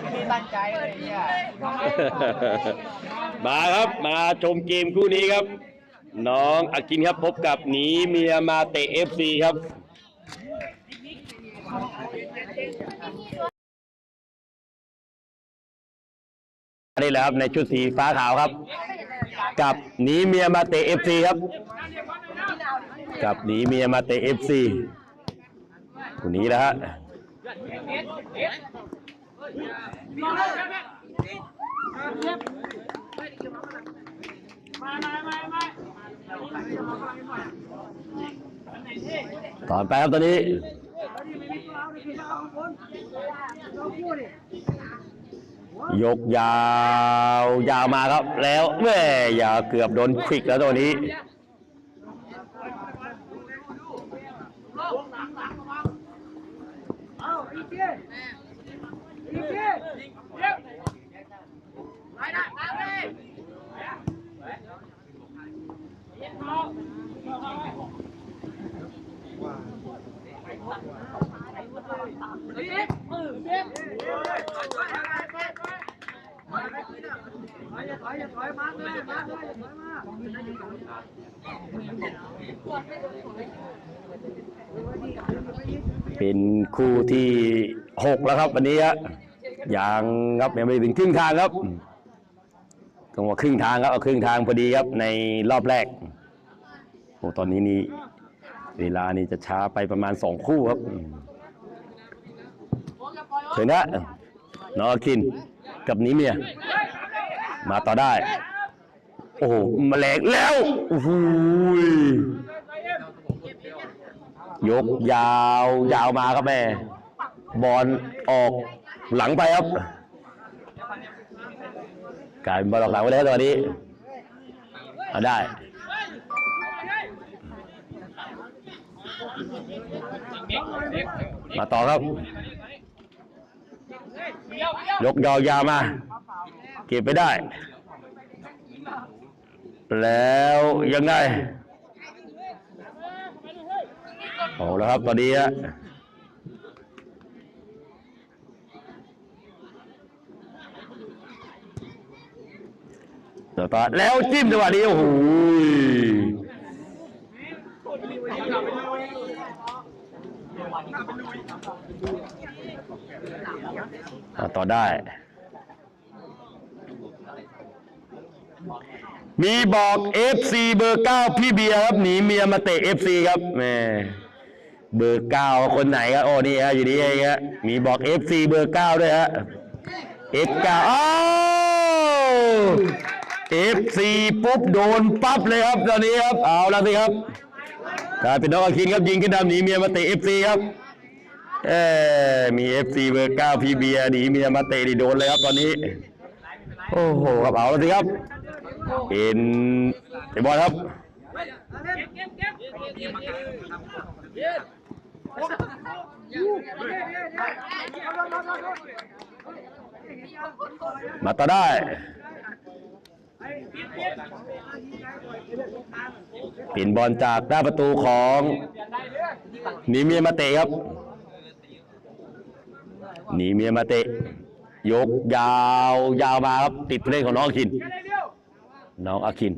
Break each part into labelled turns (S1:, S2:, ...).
S1: ไม่ตั้งใจเลยเนี่ย
S2: มาครับมาชมเกมคู่นี้ครับ น้องอากินครับพบกับหนีเมียมาเตะเอฟซีครับนี่แหละครับในชุดสีฟ้าขาวครับ กับหนีเมียมาเตะเอฟซีครับ กับหนีเมียมาเตะเอฟซีคนนี้แหละฮะ ตอนไปครับตอนนี้ ยกยาวยาวมาครับแล้วแม่อย่าเกือบโดนควิกแล้วตัวนี้ เป็นคู่ที่ หกแล้วครับ วันนี้ฮะยังครับยังไม่ถึงครึ่งทางครับต้องว่าครึ่งทางครับเอาครึ่งทางพอดีครับในรอบแรกโอ้ตอนนี้นี่เวลานี่จะช้าไปประมาณสองคู่ครับเชิญนะน้องอาคินกับนี้เมีย มาต่อได้ โอ้โหมาแรงแล้วโอ้โหยยกยาวยาวมาครับแม่ บอลออกหลังไปครับกลายเป็นบอลออกหลังไปแล้วตอนนี้เอาได้มาต่อครับ ยกยาวยามา เก็บไปได้ แล้วยังไงเอาแล้วครับตอนนี้ เดี๋ยวต่อแล้วจิ้มจังหวะนี้โอ้โหต่อได้ มีบอก FC เบอร์9พี่เบียร์ครับหนีเมียมาเตะ FC ครับแม่เบอร์9คนไหนครับโอ้นี่ฮะอยู่นี่เองฮะมีบอก FC เบอร์9ด้วยฮะ F9 อ้าว FC ปุ๊บโดนปั๊บเลยครับตอนนี้ครับ เอาละสิครับกลายเป็นน้องอาคินครับยิงขึ้นดำหนีเมียมาเตะ FC ครับเออมี FC เบอร์9พี่เบียร์หนีเมียมาเตะนี่โดนเลยครับตอนนี้ โอ้โหครับเอาละสิครับเป็นไอ้บอลครับมาต่อได้ เป็นบอลจากหน้าประตูของนีเมียมาเตะครับนีเมียมาเตะ ยกยาวยาวมาครับติดผู้เล่นของน้องอคิน น้องอาคิน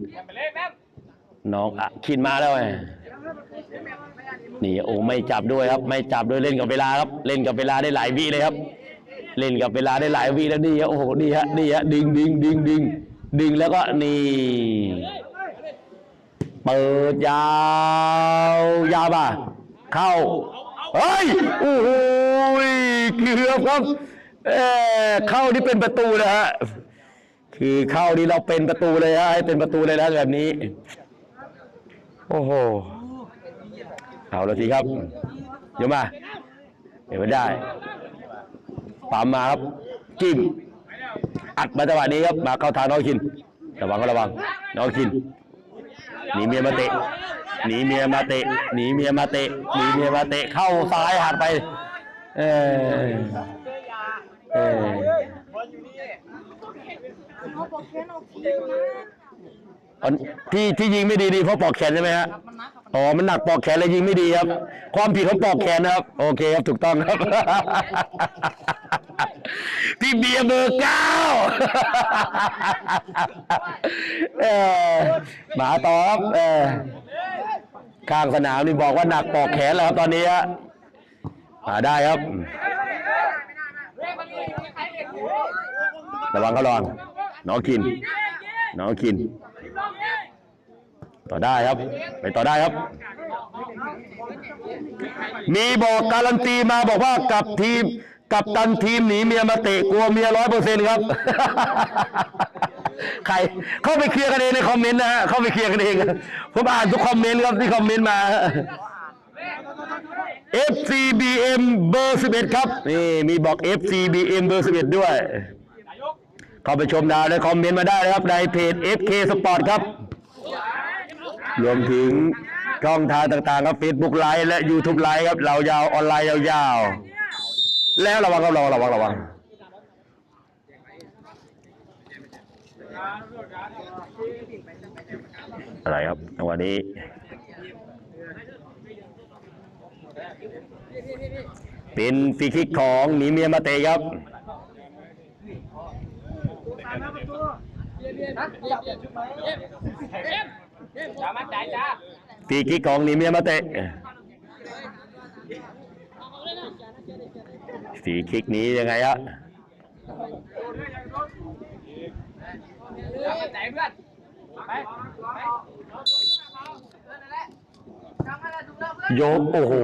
S2: น้องอาคินมาแล้วไงนี่โอ้ไม่จับด้วยครับ ไม่จับด้วยเล่นกับเวลาครับ เล่นกับเวลาได้หลายวิเลยครับ เล่นกับเวลาได้หลายวิแล้วนี่ฮะโอ้โหนี่ฮะนี่ฮะดึงดึงดึงดึง ดึงแล้วก็นี่ เปิดยาว ยาวมาเข้า เฮ้ย โอ้โหเกือบครับเออเข้านี่เป็นประตูนะฮะ คือเข้านี่เราเป็นประตูเลยฮะให้เป็นประตูเลยนะแบบนี้ โอ้โห เอาละทีครับ เดี๋ยวมา เดี๋ยวไม่ได้ปั๊มมาครับ จิ้ม อัดมาจังหวะนี้ครับมาเข้าทางน้องคิน ระวังก็ระวังน้องคินหนีเมียมาเตะหนีเมียมาเตะหนีเมียมาเตะหนีเมียมาเตะเข้าซ้ายหันไป เออเออ
S3: เขาบอกแค่เอาทีนะ
S2: อันที่ที่ยิงไม่ดีดีเพราะปอกแขนใช่ไหมฮะ
S3: มันนักครับมัน
S2: อ๋อ มันหนักปอกแขนเลยยิงไม่ดีครับ ความผิดของปอกแขนนะครับ โอเคครับ ถูกต้องครับ พี่เบียร์เบอร์เก้าเออหมาตอบเออข้างสนามนี่บอกว่าหนักปอกแขนแล้วครับตอนนี้ฮะมาได้ครับ ระวังเขาระวังน้องกิน น้องกิน ต่อได้ครับ ไปต่อได้ครับ มีบอกการันตีมาบอกว่ากับทีมกับตันทีมหนีเมียมาเตะกลัวเมียร้อยเปอร์เซ็นต์ครับ ใครเข้าไปเคลียร์กันเองในคอมเมนต์นะฮะเข้าไปเคลียร์กันเองผมอ่านทุกคอมเมนต์ครับที่คอมเมนต์มา FCBM เบอร์11 ครับ นี่มีบอก FCBM เบอร์11 ด้วย เข้าไปชมดาวในคอมเมนต์มาได้นะครับในเพจ FK Sport ครับ รวมถึงช่องทางต่างๆครับ Facebook ไลฟ์และ YouTube ไลฟ์ครับ เรายาวออนไลน์ยาวๆ แล้วระวังครับระวังระวังระวังอะไรครับจังหวะนี้เป็นฟรีคิกของหนีเมียมาเตะครับ
S1: จ้ามั่นใจจ้า
S2: ฟรีคิกของหนีเมียมาเตะฟรีคิกนี้ยังไงฮะ
S1: จ้ามั่นใจเพื่อนไปไป
S2: โยกโอ้โห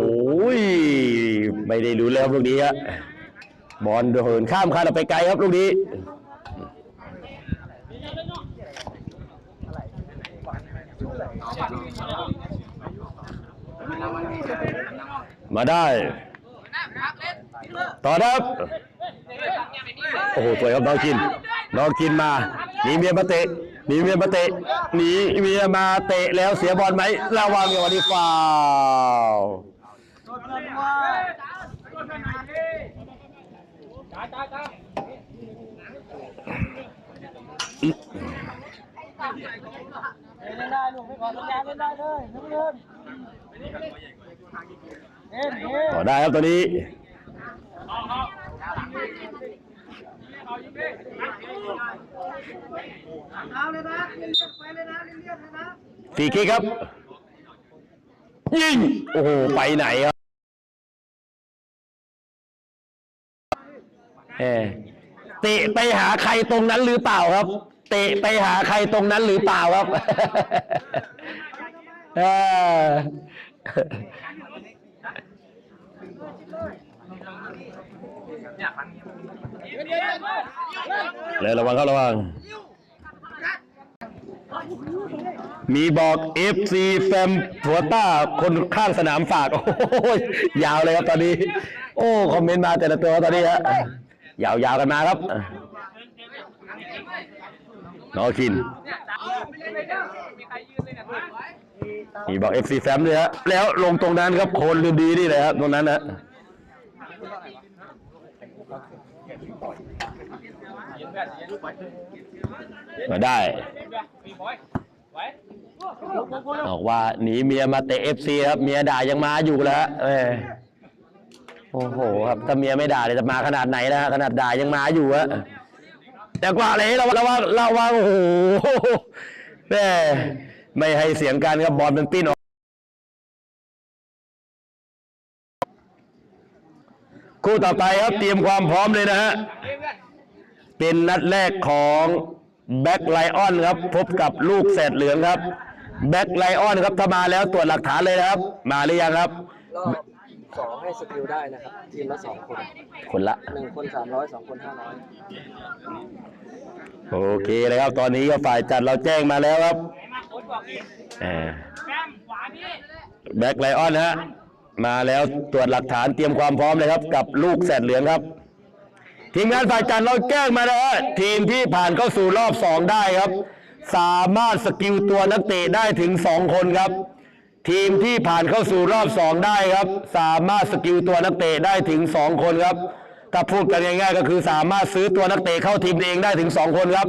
S2: ไม่ได้รู้แล้วลูกนี้ฮะบอลเหินข้ามคานออกไปไกลครับลูกนี้ มาได้ ต่อครับโอ้โหสวยครับน้องกินน้องกินมาหนีเมียมาเตะหนีเมียมาเตะหนีเมียมาเตะแล้วเสียบอลไหมระวังอย่างวันนี้ฟาว
S1: จ้าจ้าจ้า
S3: เล่นได้ลูกไม่ขอสัญญาเล่นได้เลยน้ำเงินเล่นเล่น
S2: ต่อได้ครับตัวนี้
S3: เอาเลยนะเล่นเลียดไปเลยนะเล่นเลียดเลยนะ
S2: ฟรีคิกครับยิงโอ้โหไปไหนครับเออเตะไปหาใครตรงนั้นหรือเปล่าครับ เตะไปหาใครตรงนั้นหรือเปล่าครับเออเลยระวังเขาระวัง มีบอก FC แฟมผัวต้าคนข้างสนามฝาก โอ้ยยาวเลยครับตอนนี้ โอ้ คอมเมนต์มาแต่ละตัวตอนนี้ฮะยาวๆกันมาครับ น้องคิน
S1: มีใครยืนเลยเนี่ย
S2: มีบอก FC แฟมด้วยฮะแล้วลงตรงนั้นครับโคนลืมดีนี่เลยครับตรงนั้นนะมาได้
S1: บอ
S2: กว่าหนีเมียมาเตะเอฟซีครับเมียด่ายังมาอยู่แล้วฮะเออโอ้โห ครับถ้าเมียไม่ด่าเลยจะมาขนาดไหนนะฮะขนาดด่ายังมาอยู่อะ แต่กว่าเลยเราเราว่าเราว่าโอ้โหแม่ไม่ให้เสียงกันครับบอลมันปิ้นออกคู่ต่อไปครับเตรียมความพร้อมเลยนะฮะเป็นนัดแรกของแบ็คไลออนครับ พบกับลูกแสดเหลืองครับ แบ็คไลออนครับถ้ามาแล้วตรวจหลักฐานเลยนะครับ มาหรือยังครับ
S4: สองให้สกิลได้นะครับ ทีมละสองคน
S2: คนละ
S4: หนึ่งคนสามร้อยสองคนห้าร้อย
S2: โอเคเลยครับ ตอนนี้ก็ฝ่ายจัดเราแจ้งมาแล้วครับ
S1: มาโค้ชบอกอีก
S2: แหม
S1: แกมขวานี่
S2: แบ็คไลออนฮะ มาแล้วตรวจหลักฐานเตรียมความพร้อมเลยครับ กับลูกแสดเหลืองครับ ทีมงานฝ่ายจัดเราแจ้งมาแล้วฮะทีมที่ผ่านเข้าสู่รอบสองได้ครับ สามารถสกิลตัวนักเตะได้ถึงสองคนครับ ทีมที่ผ่านเข้าสู่รอบสองได้ครับ สามารถสกิลตัวนักเตะได้ถึงสองคนครับ ถ้าพูดกันง่ายๆ ก็คือสามารถซื้อตัวนักเตะเข้าทีมเองได้ถึงสองคนครับ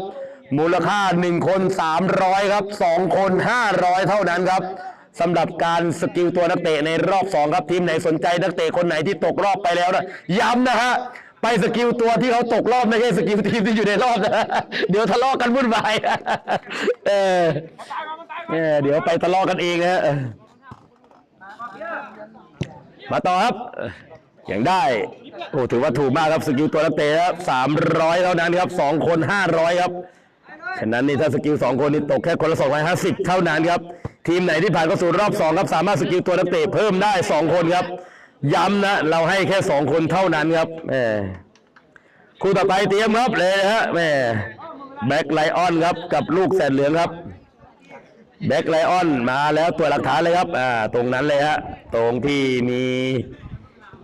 S2: มูลค่าหนึ่งคนสามร้อยครับสองคนห้าร้อยเท่านั้นครับสำหรับการสกิลตัวนักเตะในรอบสองครับทีมไหนสนใจนักเตะคนไหนที่ตกรอบไปแล้วนะย้ำนะฮะไปสกิลตัวที่เขาตกรอบไม่ใช่สกิลทีมที่อยู่ในรอบนะเดี๋ยวทะเลาะกันวุ่นวายเออเออเดี๋ยวไปทะเลาะกันเองนะฮะ มาต่อครับอย่างได้ โอ้ถือว่าถูกมากครับสกิลตัวนักเตะครับสามร้อยเท่านั้นครับสองคนห้าร้อยครับฉะนั้นนี่ถ้าสกิลสองคนนี้ตกแค่คนละ250เท่านั้นครับ ทีมไหนที่ผ่านเข้าสู่รอบสองครับสามารถสกิลตัวนักเตะเพิ่มได้สองคนครับ ย้ำนะ เราให้แค่สองคนเท่านั้นครับแหมคู่ต่อไปเตรียมครับเลยนะฮะแหมแบ็คไลออนครับกับลูกแสนเหลืองครับ แบ็คไลออนมาแล้วตัวหลักฐานเลยครับอ่าตรงนั้นเลยฮะตรงที่มี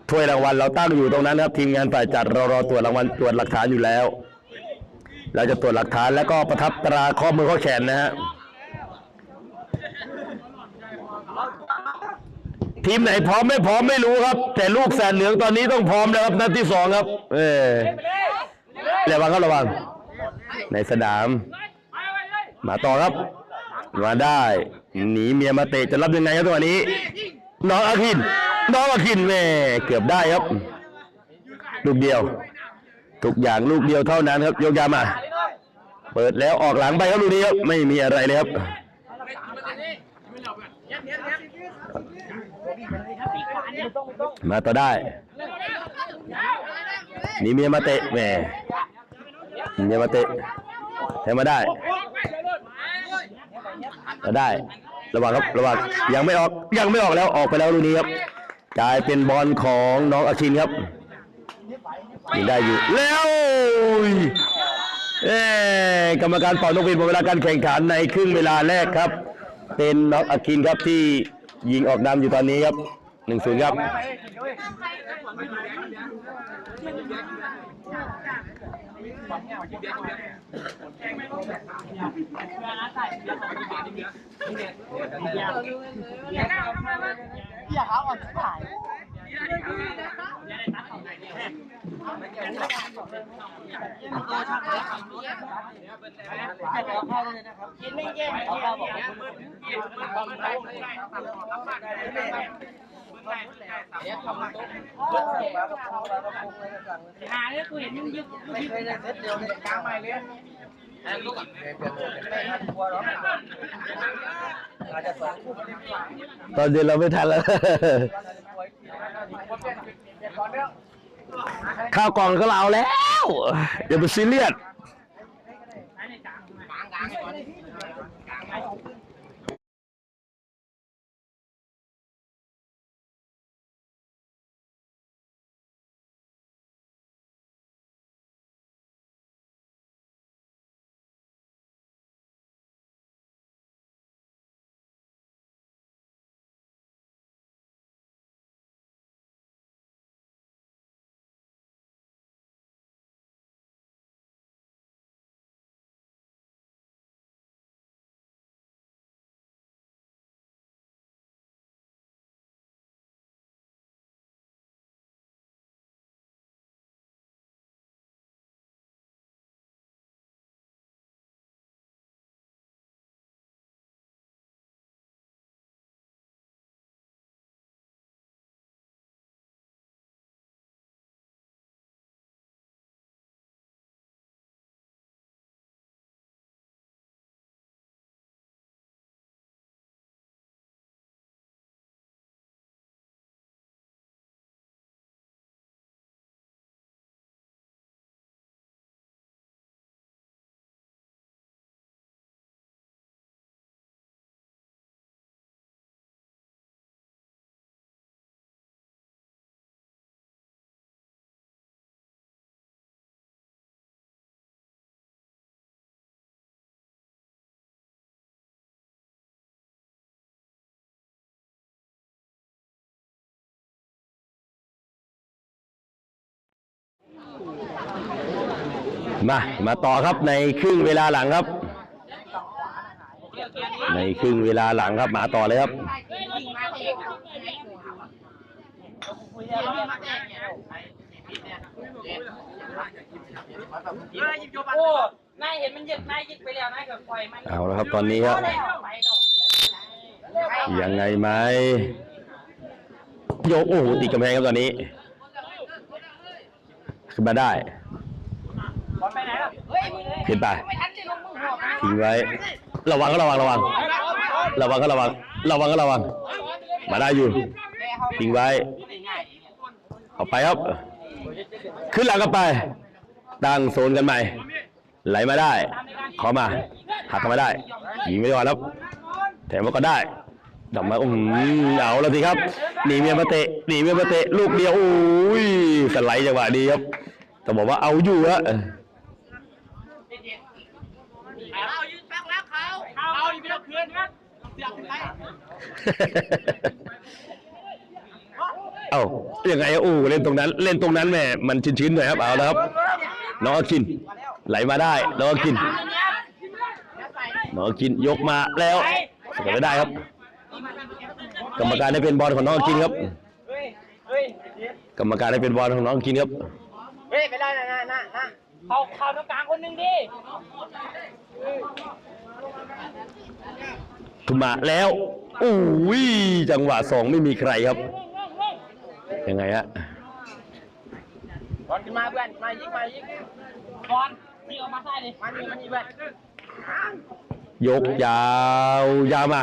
S2: ถ้วยรางวัลเราตั้งอยู่ตรงนั้นครับ ทีมงานฝ่ายจัดเรารอตรวจรางวัลตรวจหลักฐานอยู่แล้ว เราจะตรวจหลักฐานแล้วก็ประทับตราข้อมือข้อแขนนะฮะทีมไหนพร้อมไม่พร้อมไม่รู้ครับ แต่ลูกแสนเหลืองตอนนี้ต้องพร้อมแล้วครับนัดที่สองครับ เออระวังครับระวังในสนาม มาต่อครับ มาได้หนีเมียมาเตะจะรับยังไงครับตัวนี้ น้องอาคิน น้องอาคินแม่เกือบได้ครับ ลูกเดียว ทุกอย่างลูกเดียวเท่านั้นครับโยกยามา เปิดแล้วออกหลังไปครับลูกนี้ครับไม่มีอะไรเลยครับมาต่อได้หนีเมียมาเตะแหมหนีเมียมาเตะแทงมาได้ จะได้ ระวังครับระวังยังไม่ออกยังไม่ออกแล้วออกไปแล้วลูกนี้ครับกลายเป็นบอลของน้องอาชินครับยิงได้อยู่แล้วเอกรรมการเป่านกหวีดหมดเวลาการแข่งขันในครึ่งเวลาแรกครับ เป็นน้องอาคินครับที่ยิงออกนำอยู่ตอนนี้ครับ หนึ่งศูนย์ครับ
S3: อย่าหาอ่อนถ่าย กินไม่แล้ว
S1: หาเนี่ยกูเห็นมึงยึด
S3: ไม่เคยได้เซ็ตเดียวเลยกลางใหม่เลย
S2: ตอนเย็นเราไม่ทันแล้ว ข้าวกล่องก็เราแล้ว อย่าไปซีเรียส มามาต่อครับในครึ่งเวลาหลังครับ ในครึ่งเวลาหลังครับมาต่อเลยครับ
S1: โอ้นายเห็นมันยึดนายยึดไปแล้วนายกับปล่อยมัน
S2: เอาละครับตอนนี้ครับ
S1: ไปเนาะ
S2: ยังไงไหมโยกโอ้โหติดกำแพงครับตอนนี้ขึ้นมาได้
S1: บอลไปไหนล่ะ
S2: ขึ้นไปทิ้งไว้ ระวังก็ระวังระวัง ระวังก็ระวัง ระวังก็ระวัง มาได้อยู่ทิ้งไว้เอาไปครับ ขึ้นหลังกันไป ตั้งโซนกันใหม่ ไหลมาได้ ขอมา หักกันมาได้ยิงไม่ได้แล้วแถมว่าก็ได้ดอกมาอื้อหือเอาแล้วสิครับหนีเมียมาเตะหนีเมียมาเตะลูกเดียวโอ้ยสไลด์จังหวะดีครับแต่บอกว่าเอาอยู่อะ
S1: เอายืนแป๊กแล้วเขาเอาอีกไม่ต้องคืนครับ เสียบไป
S2: เอ้ายังไงอะอู้เล่นตรงนั้น เล่นตรงนั้นแหม่มันชื้นๆหน่อยครับเอาแล้วครับน้องอากิน ไหลมาได้น้องอากินน้องอากินยกมาแล้วสกัดไม่ได้ครับ กรรมการให้เป็นบอลของน้องอากินครับ
S1: เฮ้ยเฮ้ย
S2: กรรมการให้เป็นบอลของน้องอากินครับ
S1: เฮ้ยไปได้นะนะนะนะเขาเขาตรงกลางคนหนึ่งดิ
S2: ขึ้นมาแล้วอุ้ยจังหวะสองไม่มีใครครับ ยังไงฮะ
S1: บอลขึ้นมาเพื่อนมายิงมายิงบอลยิงออกมาใส่ดิมันยิงมันยิงเพื่อน
S2: ยกยาวยาวมา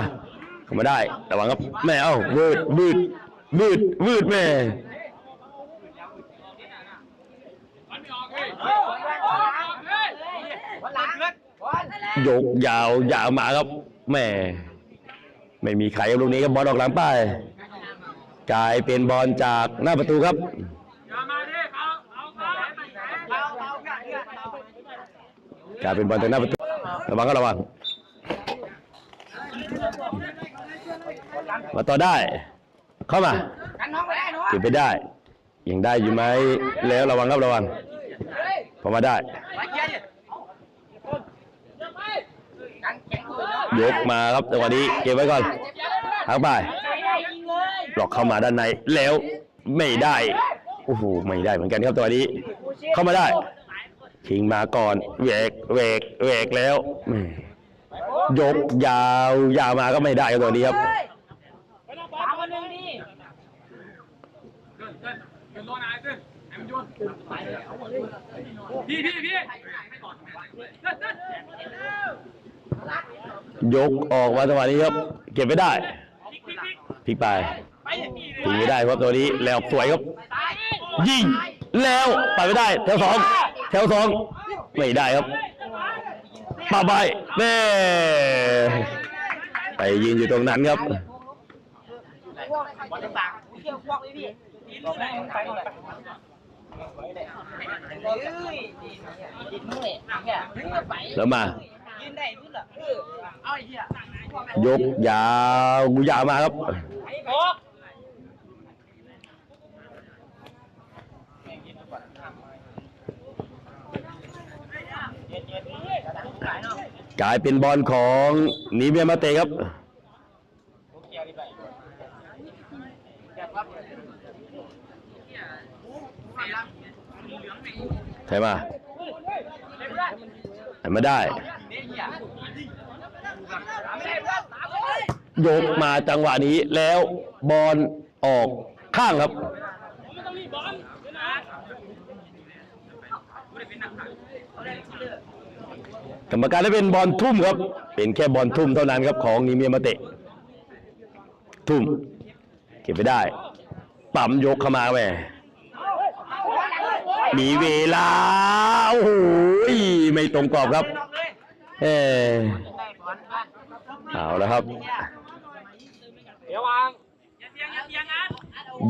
S2: เข้ามาได้ระวังครับแม่เอ้าวืดวืดวืดวืดแม่
S1: บอลหลังเพื่อนบอล
S2: ยกยาวยาวมาครับแม่ ไม่มีใครลูกนี้ครับอลออกหลังไปกลายเป็นบอลจากหน้าประตูครับกลายเป็นบอลจากหน้าประตูระวังก็ระวังมาต่อได้ เข้ามา
S1: กันน้องไปได้หนู
S2: เก็บไปได้ยังได้อยู่ไหมแล้วระวังครับระวังพอมาได้
S1: ยก
S2: มาครับจังหวะนี้เก็บไว้ก่อนทักไปหลอกเข้ามาด้านในแล้วไม่ได้โอ้โหไม่ได้เหมือนกันครับตัวนี้ เข้ามาได้ทิ้งมาก่อนแวกแวกแวกแล้วยกยาวยาวมาก็ไม่ได้ครับตัวนี้ครับ
S1: สามคนหนึ่
S2: ยกออกมาจังหวะนี้ครับ เก็บไม่ได้พลิกไปทิ้งไม่ได้ครับตัวนี้แล้วสวยครับ ยิงแล้วไปไม่ได้ แถวสองแถวสองไม่ได้ครับปาใบแม่ไปยืนอยู่ตรงนั้นครับแล้วมา
S1: ยืนได้ขึ้นเหรอเออเอาไอ้เหี้ย
S2: ยกยาวยาวมาครับ
S1: ไอ้โอ๊ก
S2: กลายเป็นบอลของนีเมียมาเตะครับใช่มาใช่มาได้ ยกมาจังหวะนี้แล้วบอลออกข้างครับ กรรมการได้เป็นบอลทุ่มครับ เป็นแค่บอลทุ่มเท่านั้นครับของนีเมียมาเตะ ทุ่ม เก็บไปได้ ปั๊มยกเข้ามาแม่มีเวลา โอ้โหไม่ตรงกรอบครับ เออเอาแล้วครับ
S1: เดี๋ยววางอย่าเตียย่าเตีย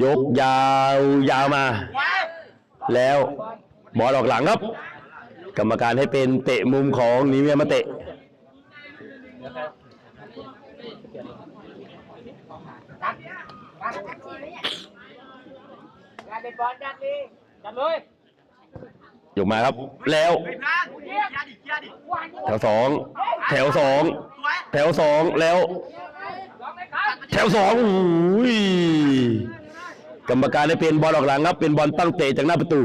S2: ยกยาวยาวมา แล้วบอลออกหลังครับ กรรมการให้เป็นเตะมุมของนีเมียมาเตะ
S1: อย่าเด็ดบอลจัดดิจัดเลย
S2: ยกมาครับ แล้ว แถวสองแถวสองแถวสองแล้ว แถวสองอุ้ยกรรมการได้เป็นบอลออกหลังครับ เป็นบอลตั้งเตะจากหน้าประตู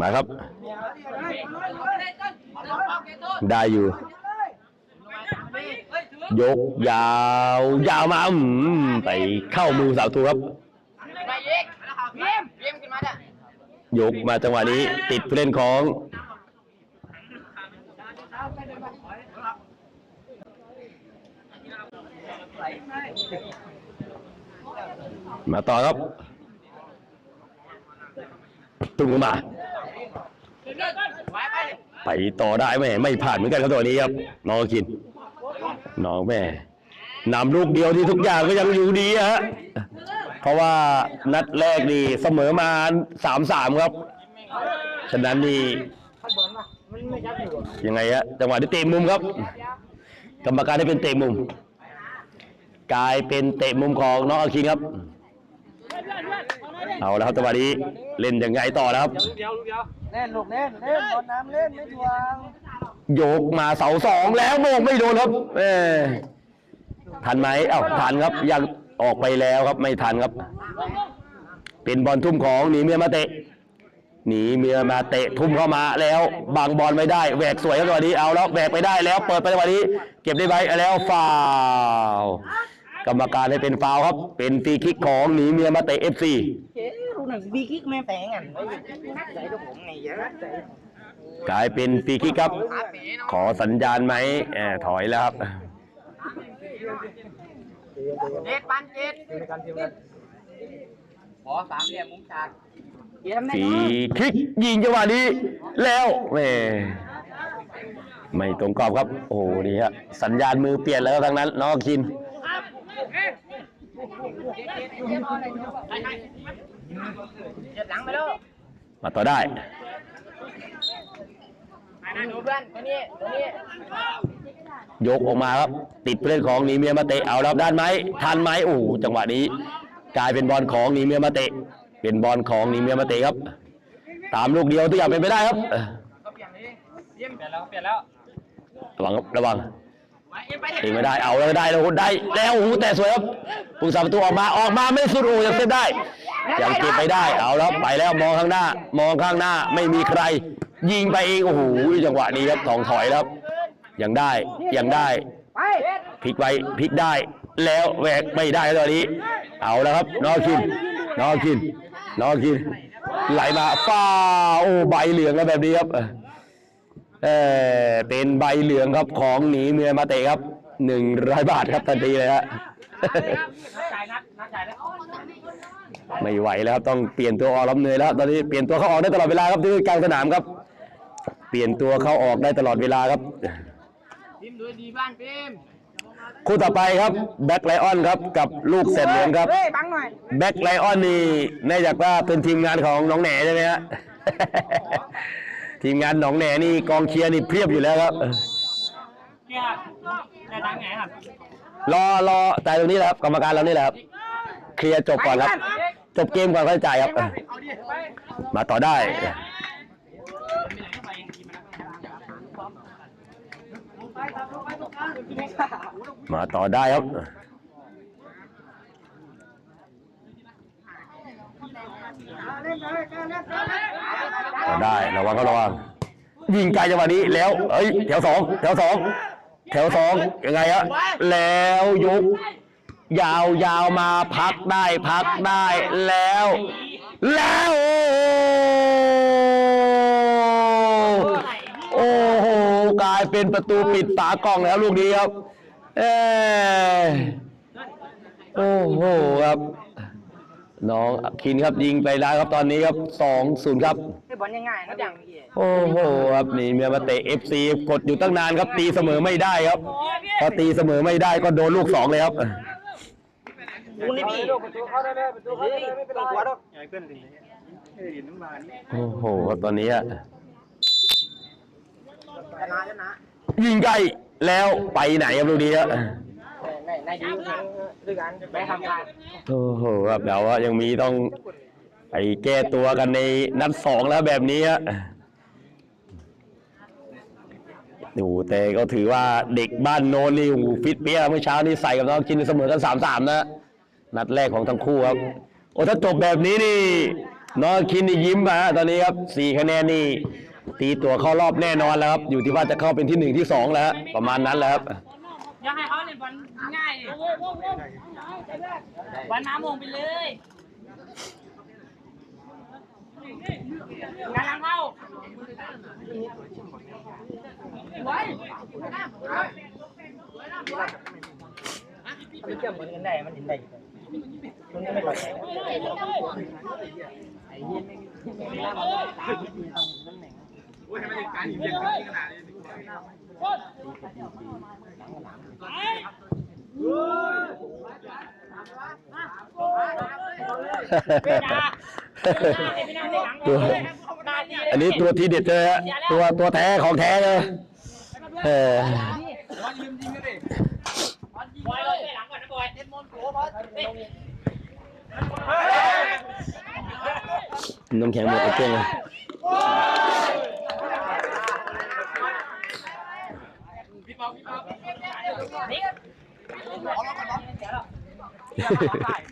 S2: มาครับ ได้อยู่ ยกยาว ยาวมาอืมไปเข้ามือสาวทูครับ
S1: ไปยิงเยี่ยมเยี่ยมขึ้นมาจ้ะ
S2: ยกมาจังหวะนี้ ติดผู้เล่นของ มาต่อครับตุ้มเข้ามา
S1: ไป
S2: ต่อได้ไหมไม่ผ่านเหมือนกันครับตัวนี้ครับน้องกิน น้องแม่นำลูกเดียวที่ทุกอย่างก็ยังอยู่ดีฮะเพราะว่านัดแรกนี่เสมอมาสามสามครับ ฉะนั้นนี่ยังไงฮะจังหวะที่เตะมุมครับ กรรมการได้เป็นเตะมุม กลายเป็นเตะมุมของน้องอาคินครับ เอาแล้วครับจังหวะนี้เล่นยังไงต่อแล้วครับ
S3: เล่นลูกเล่นเล่นบอลน้ำเล่นไม่ทวง
S2: โยกมาเสาสองแล้วโมงไม่โดนครับเออทันไหมเอ้าทันครับยังออกไปแล้วครับ ไม่ทันครับ เป็นบอลทุ่มของหนีเมียมาเตะหนีเมียมาเตะทุ่มเข้ามาแล้วบังบอลไม่ได้แหวกสวยครับจังหวะนี้เอาแล้วแหวกไปได้แล้ว เปิดไปจังหวะนี้ เก็บได้ไหมแล้วฟาวกรรมการให้เป็นฟาวครับ เป็นฟรีคิกของหนีเมียมาเตะเอฟซี
S3: เจ๊รู้หนังบีกิ๊กแม่แปลงอะใส่ กับผมไงเยอะ
S2: กลายเป็นฟรีคิกครับ
S1: ขาเป๋เนาะ
S2: ขอสัญญาณไหมแอบถอยแล้วครับ
S1: เจ็ดปันเจ็ดขอสามเหลี่ยมมุมฉาก
S3: เยี่ยมแน่
S2: ฟรีคิกยิงจังหวะนี้แล้วแหม่ไม่ตรงกรอบครับ โอ้โหนี่ฮะสัญญาณมือเปลี่ยนแล้วทั้งนั้นน้องคิน
S1: เจ็ดหลังไปแล้ว
S2: มาต่อได้
S1: ดูเพื่อนตัวนี้ตัวนี้
S2: ยกออกมาครับ ติดผู้เล่นของหนีเมียมาเตะเอาแล้วด้านไหมทันไหมโอ้โหจังหวะนี้ กลายเป็นบอลของหนีเมียมาเตะ เป็นบอลของหนีเมียมาเตะครับ ตามลูกเดียวทุกอย่างเป็นไปได้ครับเออ
S1: ก็เปลี่ยนเลยเยี่ยมเปลี่ยนแล้วเปลี่ยนแล้ว
S2: ระวังครับระวัง
S1: ไปเอ็มไป
S2: ตีไม่ได้เอาแล้วได้แล้วได้แล้วโอ้โหแต่สวยครับผู้สาประตูออกมาออกมาไม่สุดโอ้ยังเซฟได้ยังเก็บไปได้เอาแล้วไปแล้วมองข้างหน้า มองข้างหน้าไม่มีใคร ยิงไปเองโอ้โหจังหวะนี้ครับถองถอยครับ ยังได้ยังได้พลิกไว้พลิกได้ แล้วแหวกไม่ได้ตอนนี้ เอาแล้วครับนอคินนอคินนอคิน ไหลมาฟ้าโอ้ใบเหลืองแล้วแบบนี้ครับเออเป็นใบเหลืองครับของหนีเมียมาเตะครับหนึ่งร้อยบาทครับทันทีเลยฮะไม่ไหวแล้วครับต้องเปลี่ยนตัวออกรับเนยแล้ว ตอนนี้เปลี่ยนตัวเข้าออกได้ตลอดเวลาครับที่กลางสนามครับ ปลี่ยนตัวเข้าออกได้ตลอดเวลาครับ
S1: พิมพ์ดูดีบ้านพิมพ์
S2: คู่ต่อไปครับแบ็คไลออนครับกับลูกเสร็จเหลืองครับ
S3: เฮ้ยบังหน่อย
S2: แบ็คไลออนนี่เนื่องจากว่าเป็นทีมงานของน้องแหน่ใช่ไหมฮะทีมงานน้องแหน่นี่กองเชียร์นี่เพียบอยู่แล้วครับ
S1: เนี่ยได้ตังค์ไงครับ
S2: รอรอจ่ายตรงนี้แหละครับกรรมการเรานี่แหละครับเคลียร์จบก่อนครับ จบเกมก่อนค่อยจ่ายครับ
S1: เอาดิไป
S2: มาต่อได้ มาต่อได้ครับ ต่อได้ระวังก็ระวังยิงไกลจังหวะนี้แล้วเอ้ยแถวสองแถวสองแถวสองยังไงฮะแล้วยก ยาวยาวมาพักได้พักได้แล้ว แล้วโอ้โหกลาย เป็นประตูปิดฝากล่องแล้วลูกนี้ครับเออโอ้โหครับ น้องคินครับยิงไปแล้วครับตอนนี้ครับสองศูนย์ครับ
S3: ไอ้บอลยังไงนะอย่างนี้
S2: โอ้โหครับนี่เมียมาเตะเอฟซีกดอยู่ตั้งนานครับ ตีเสมอไม่ได้ครับพอตีเสมอไม่ได้ก็โดนลูกสองเลยครับ
S3: กูนี่พี่ประตูเข้าได้เลยประตูเข้าได้เลยไม่เป็นไรหัวดอก
S2: โอ้โหครับตอนนี้อะ
S3: ชนะชนะ
S2: ยิงไกลแล้วไปไหนครับลูกนี้อะ
S3: ในในดีด้วยกันไปทำงาน
S2: โอ้โหครับเดี๋ยวว่ายังมีต้องไปแก้ตัวกันในนัดสองแล้วแบบนี้อะดูแต่ก็ถือว่าเด็กบ้านโนนนี่โอ้โหฟิตเปี้ยเมื่อเช้านี่ใส่กับน้องกินเสมอกันสามสามนะนัดแรกของทั้งคู่ครับ โอ้ถ้าจบแบบนี้นี่น้องคินนี่ยิ้มมาฮะตอนนี้ครับสี่คะแนนนี่ ตีตัวเข้ารอบแน่นอนแล้วครับ อยู่ที่ว่าจะเข้าเป็นที่หนึ่งที่สองแล้วฮะประมาณนั้นแล้วครับ
S1: อย่าให้เขาเล่นบอลง่ายดิบอลน้ำมงไปเลยงานหลังเข้าไว้
S3: มันเกี่ยวกันได้ มันเห็นได้มันไม่ปล่อย
S2: ตัวอันนี้ตัวทีเด็ด เลยฮะตัวตัวแท้ของแท้เลยเออ
S1: บอยเลยหลังก่อนนะบอยเด็ดมนโกบอล
S2: น้ำแข็งหมดไอ้เก่งเลย โอเ